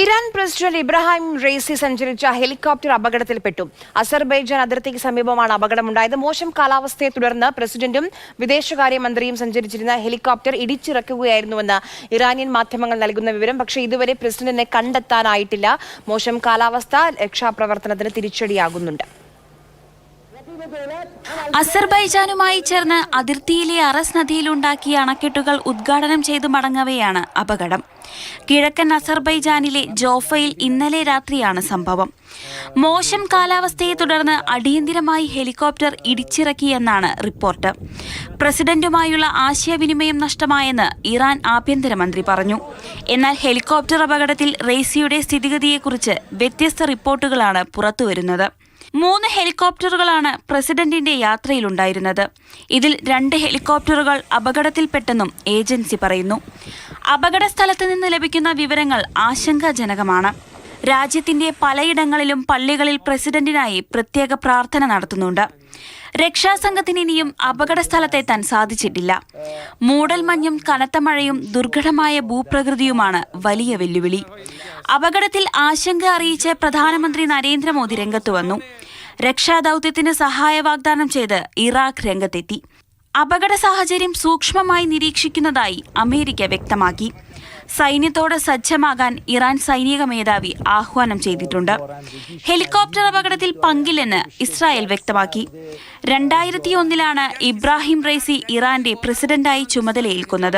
Iran president Ibrahim റെയ്സി സഞ്ചരിച്ച helicopter അപകടത്തിൽപ്പെട്ടു. Azerbaijan അതിർത്തിക്ക് സമീപമാണ് അപകടമുണ്ടായത്. മോശം കാലാവസ്ഥയെ തുടർന്ന് പ്രസിഡന്റും വിദേശകാര്യമന്ത്രിയും സഞ്ചരിച്ചിരുന്ന ഹെലികോപ്റ്റർ ഇടിച്ചിറക്കുകയായിരുന്നുവെന്ന് ഇറാനിയൻ മാധ്യമങ്ങൾ നൽകുന്ന വിവരം. പക്ഷേ ഇതുവരെ പ്രസിഡന്റിനെ കണ്ടെത്താനായിട്ടില്ല. മോശം കാലാവസ്ഥ രക്ഷാപ്രവർത്തനത്തിന് തിരിച്ചടിയാകുന്നുണ്ട്. അസർബൈജാനുമായി ചേർന്ന് അതിർത്തിയിലെ അറസ് നദിയിലുണ്ടാക്കിയ അണക്കെട്ടുകൾ ഉദ്ഘാടനം ചെയ്തു മടങ്ങവെയാണ് അപകടം. കിഴക്കൻ അസർബൈജാനിലെ ജോഫയിൽ ഇന്നലെ രാത്രിയാണ് സംഭവം. മോശം കാലാവസ്ഥയെ തുടർന്ന് അടിയന്തിരമായി ഹെലികോപ്റ്റർ ഇടിച്ചിറക്കിയെന്നാണ് റിപ്പോർട്ട്. പ്രസിഡന്റുമായുള്ള ആശയവിനിമയം നഷ്ടമായെന്ന് ഇറാൻ ആഭ്യന്തരമന്ത്രി പറഞ്ഞു. എന്നാൽ ഹെലികോപ്റ്റർ അപകടത്തിൽ റെയ്സിയുടെ സ്ഥിതിഗതിയെക്കുറിച്ച് വ്യത്യസ്ത റിപ്പോർട്ടുകളാണ് പുറത്തുവരുന്നത്. മൂന്ന് ഹെലികോപ്റ്ററുകളാണ് പ്രസിഡന്റിന്റെ യാത്രയിലുണ്ടായിരുന്നത്. ഇതിൽ രണ്ട് ഹെലികോപ്റ്ററുകൾ അപകടത്തിൽപ്പെട്ടെന്നും ഏജൻസി പറയുന്നു. അപകട സ്ഥലത്ത് നിന്ന് ലഭിക്കുന്ന വിവരങ്ങൾ ആശങ്കാജനകമാണ്. രാജ്യത്തിന്റെ പലയിടങ്ങളിലും പള്ളികളിൽ പ്രസിഡന്റിനായി പ്രത്യേക പ്രാർത്ഥന നടത്തുന്നുണ്ട്. രക്ഷാസംഘത്തിന് ഇനിയും അപകട സ്ഥലത്തെത്താൻ സാധിച്ചിട്ടില്ല. മൂടൽമഞ്ഞും കനത്ത മഴയും ദുർഘടമായ ഭൂപ്രകൃതിയുമാണ് വലിയ വെല്ലുവിളി. അപകടത്തിൽ ആശങ്ക അറിയിച്ച് പ്രധാനമന്ത്രി നരേന്ദ്രമോദി രംഗത്തു വന്നു. രക്ഷാദൌത്യത്തിന് സഹായ വാഗ്ദാനം ചെയ്ത് ഇറാഖ് രംഗത്തെത്തി. അപകട സാഹചര്യം സൂക്ഷ്മമായി നിരീക്ഷിക്കുന്നതായി അമേരിക്ക വ്യക്തമാക്കി. സൈന്യത്തോട് സജ്ജമാകാൻ ഇറാൻ സൈനിക മേധാവി ആഹ്വാനം ചെയ്തിട്ടുണ്ട്. ഹെലികോപ്റ്റർ അപകടത്തിൽ പങ്കില്ലെന്ന് ഇസ്രായേൽ വ്യക്തമാക്കി. രണ്ടായിരത്തി ഒന്നിലാണ് ഇബ്രാഹിം റൈസി ഇറാന്റെ പ്രസിഡന്റായി ചുമതലയേൽക്കുന്നത്.